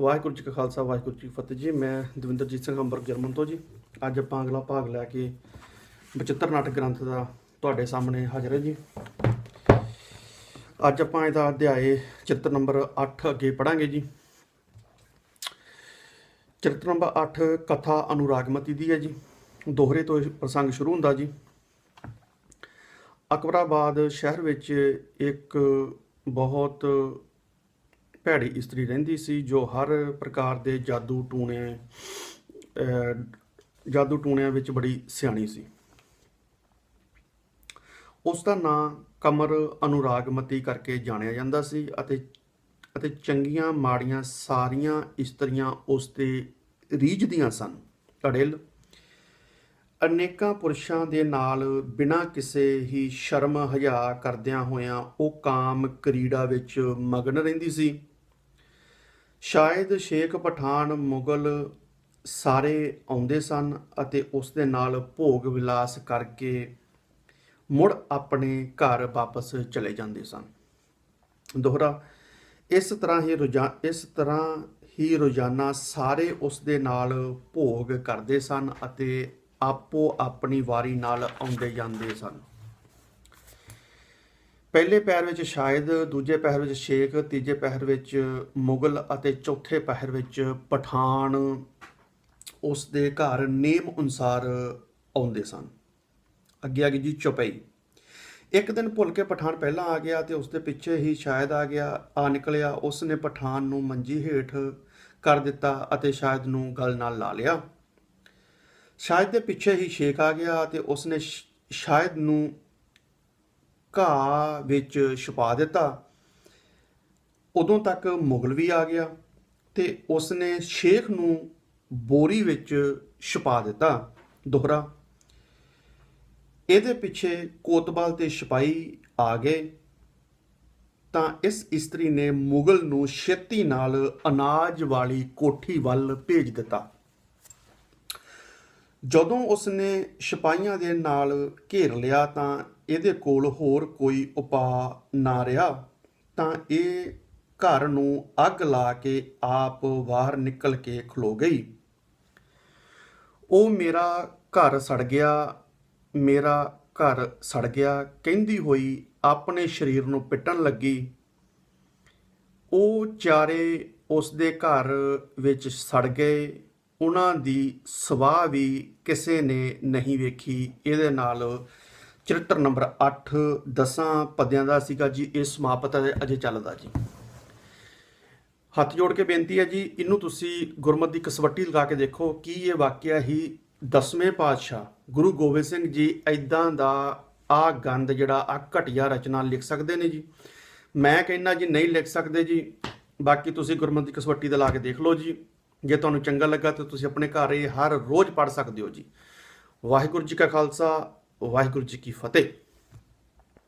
ਵਾਹਿਗੁਰੂ ਜੀ ਕਾ ਖਾਲਸਾ, ਵਾਹਿਗੁਰੂ ਜੀ ਫਤਿਹ ਜੀ। ਮੈਂ ਦਵਿੰਦਰਜੀਤ ਸਿੰਘ ਅੰਬਰ ਜਰਮਨ ਤੋਂ ਜੀ। ਅੱਜ ਆਪਾਂ ਅਗਲਾ ਭਾਗ ਲੈ ਕੇ ਬਚਿੱਤਰ ਨਾਟਕ ਗ੍ਰੰਥ ਦਾ ਤੁਹਾਡੇ ਸਾਹਮਣੇ ਹਾਜ਼ਰ ਹੈ ਜੀ। ਅੱਜ ਆਪਾਂ ਇਹਦਾ ਅਧਿਆਏ ਚਿੱਤਰ ਨੰਬਰ 8 ਅੱਗੇ ਪੜਾਂਗੇ ਜੀ। ਚਿੱਤਰ ਨੰਬਰ 8 ਕਥਾ ਅਨੁਰਾਗਮਤੀ ਦੀ ਹੈ ਜੀ। ਦੋਹਰੇ ਤੋਂ ਇਹ ਪ੍ਰਸੰਗ ਸ਼ੁਰੂ ਹੁੰਦਾ ਜੀ। ਅਕਬਰਾਬਾਦ ਸ਼ਹਿਰ ਵਿੱਚ ਇੱਕ ਬਹੁਤ ਭੈੜੀ ਇਸਤਰੀ ਰਹਿੰਦੀ ਸੀ ਜੋ ਹਰ ਪ੍ਰਕਾਰ ਦੇ ਜਾਦੂ ਟੂਣੇ ਜਾਦੂ ਟੂਣਿਆਂ ਵਿੱਚ ਬੜੀ ਸਿਆਣੀ ਸੀ। ਉਸ ਦਾ ਨਾਂ ਕਮਰ ਅਨੁਰਾਗਮਤੀ ਕਰਕੇ ਜਾਣਿਆ ਜਾਂਦਾ ਸੀ ਅਤੇ ਅਤੇ ਚੰਗੀਆਂ, ਮਾੜੀਆਂ ਸਾਰੀਆਂ ਇਸਤਰੀਆਂ ਉਸ ਤੇ ਰੀਝਦੀਆਂ ਸਨ। ਅੜਿਲ, ਅਨੇਕਾਂ ਪੁਰਸ਼ਾਂ ਦੇ ਨਾਲ ਬਿਨਾਂ ਕਿਸੇ ਹੀ ਸ਼ਰਮ ਹਯਾ ਕਰਦਿਆਂ ਹੋਇਆਂ ਉਹ ਕਾਮ ਕਰੀੜਾ ਵਿੱਚ ਮਗਨ ਰਹਿੰਦੀ ਸੀ। ਸ਼ਾਇਦ ਸ਼ੇਖ ਪਠਾਨ ਮੁਗਲ ਸਾਰੇ ਆਉਂਦੇ ਸਨ ਅਤੇ ਉਸ ਦੇ ਨਾਲ ਭੋਗ ਵਿਲਾਸ ਕਰਕੇ ਮੁੜ ਆਪਣੇ ਘਰ ਵਾਪਸ ਚਲੇ ਜਾਂਦੇ ਸਨ। ਦੋਹਰਾ, ਇਸ ਤਰ੍ਹਾਂ ਹੀ ਰੋਜ਼ਾ, ਇਸ ਤਰ੍ਹਾਂ ਹੀ ਰੋਜ਼ਾਨਾ ਸਾਰੇ ਉਸ ਦੇ ਨਾਲ ਭੋਗ ਕਰਦੇ ਸਨ ਅਤੇ ਆਪੋ ਆਪਣੀ ਵਾਰੀ ਨਾਲ ਆਉਂਦੇ ਜਾਂਦੇ ਸਨ। ਪਹਿਲੇ ਪੈਰ ਵਿੱਚ ਸ਼ਾਇਦ, ਦੂਜੇ ਪੈਰ ਵਿੱਚ ਸ਼ੇਖ, ਤੀਜੇ ਪੈਰ ਵਿੱਚ ਮੁਗਲ ਅਤੇ ਚੌਥੇ ਪੈਰ ਵਿੱਚ ਪਠਾਨ, ਉਸ ਦੇ ਘਰ ਨੇਮ ਅਨੁਸਾਰ ਆਉਂਦੇ ਸਨ। ਅੱਗੇ ਆ ਗਈ ਜੀ ਚੁਪਈ। ਇੱਕ ਦਿਨ ਭੁੱਲ ਕੇ ਪਠਾਨ ਪਹਿਲਾਂ ਆ ਗਿਆ ਤੇ ਉਸ ਦੇ ਪਿੱਛੇ ਹੀ ਸ਼ਾਇਦ ਆ ਗਿਆ, ਆ ਨਿਕਲਿਆ ਉਸ ਨੇ ਪਠਾਨ ਨੂੰ ਮੰਜੀ ਹੇਠ ਕਰ ਦਿੱਤਾ ਅਤੇ ਸ਼ਾਇਦ ਨੂੰ ਗਲ ਨਾਲ ਲਾ ਲਿਆ। ਸ਼ਾਇਦ ਦੇ ਪਿੱਛੇ ਹੀ ਸ਼ੇਖ ਆ ਗਿਆ ਤੇ ਉਸ ਨੇ ਸ਼- ਸ਼ਾਇਦ ਨੂੰ ਘਾਹ ਵਿੱਚ ਛੁਪਾ ਦਿੱਤਾ। ਉਦੋਂ ਤੱਕ ਮੁਗਲ ਵੀ ਆ ਗਿਆ ਤੇ ਉਸ ਨੇ ਸ਼ੇਖ ਨੂੰ ਬੋਰੀ ਵਿੱਚ ਛਪਾ ਦਿੱਤਾ ਦੋਹਰਾ। ਇਹਦੇ ਪਿੱਛੇ ਕੋਤਵਾਲ ਤੇ ਸਿਪਾਹੀ ਆ ਗਏ। ਤਾਂ ਇਸ ਇਸਤਰੀ ਨੇ ਮੁਗਲ ਨੂੰ ਛੇਤੀ ਨਾਲ ਅਨਾਜ ਵਾਲੀ ਕੋਠੀ ਵੱਲ ਭੇਜ ਦਿੱਤਾ। ਜਦੋਂ ਉਸਨੇ ਸਿਪਾਹੀਆਂ ਦੇ ਨਾਲ ਘੇਰ ਲਿਆ ਤਾਂ ਇਹਦੇ ਕੋਲ ਹੋਰ ਕੋਈ ਉਪਾਅ ਨਾ ਰਿਹਾ, ਤਾਂ ਇਹ ਘਰ ਨੂੰ ਅੱਗ ਲਾ ਕੇ ਆਪ ਬਾਹਰ ਨਿਕਲ ਕੇ ਖਲੋ ਗਈ। ਉਹ ਮੇਰਾ ਘਰ ਸੜ ਗਿਆ, ਮੇਰਾ ਘਰ ਸੜ ਗਿਆ, ਕਹਿੰਦੀ ਹੋਈ ਆਪਣੇ ਸਰੀਰ ਨੂੰ ਪਿੱਟਣ ਲੱਗੀ। ਉਹ ਚਾਰੇ ਉਸ ਦੇ ਘਰ ਵਿੱਚ ਸੜ ਗਏ, ਉਹਨਾਂ ਦੀ ਸਵਾਹ ਵੀ ਕਿਸੇ ਨੇ ਨਹੀਂ ਵੇਖੀ, ਇਹਦੇ ਨਾਲ ਚਰਿੱਤਰ ਨੰਬਰ 8 ਦਸਾਂ ਪਦਿਆਂ ਦਾ ਸੀਗਾ ਜੀ, ਇਹ ਸਮਾਪਤ ਹੈ, ਅਜੇ ਚੱਲਦਾ ਜੀ। ਹੱਥ ਜੋੜ ਕੇ ਬੇਨਤੀ ਹੈ ਜੀ, ਇਹਨੂੰ ਤੁਸੀਂ ਗੁਰਮਤ ਦੀ ਕਸਵੱਟੀ ਲਗਾ ਕੇ ਦੇਖੋ ਕੀ ਇਹ ਵਾਕਿਆ ਹੀ ਦਸਵੇਂ ਪਾਤਸ਼ਾਹ ਗੁਰੂ ਗੋਬਿੰਦ ਸਿੰਘ ਜੀ ਐਦਾਂ ਦਾ ਆ ਗੰਦ ਜਿਹੜਾ ਆ ਘਟਿਆ ਰਚਨਾ ਲਿਖ ਸਕਦੇ ਨੇ ਜੀ। ਮੈਂ ਕਹਿੰਦਾ ਜੀ, ਨਹੀਂ ਲਿਖ ਸਕਦੇ ਜੀ। ਬਾਕੀ ਤੁਸੀਂ ਗੁਰਮਤ ਦੀ ਕਸਵੱਟੀ ਦਾ ਲਾ ਕੇ ਦੇਖ ਲਓ ਜੀ। ਜੇ ਤੁਹਾਨੂੰ ਚੰਗਾ ਲੱਗਾ ਤਾਂ ਤੁਸੀਂ ਆਪਣੇ ਘਰ ਇਹ ਹਰ ਰੋਜ਼ ਪੜ੍ਹ ਸਕਦੇ ਹੋ ਜੀ। ਵਾਹਿਗੁਰੂ ਜੀ ਕਾ ਖਾਲਸਾ ਵਾਹਿਗੁਰੂ ਜੀ ਕੀ ਫਤਿਹ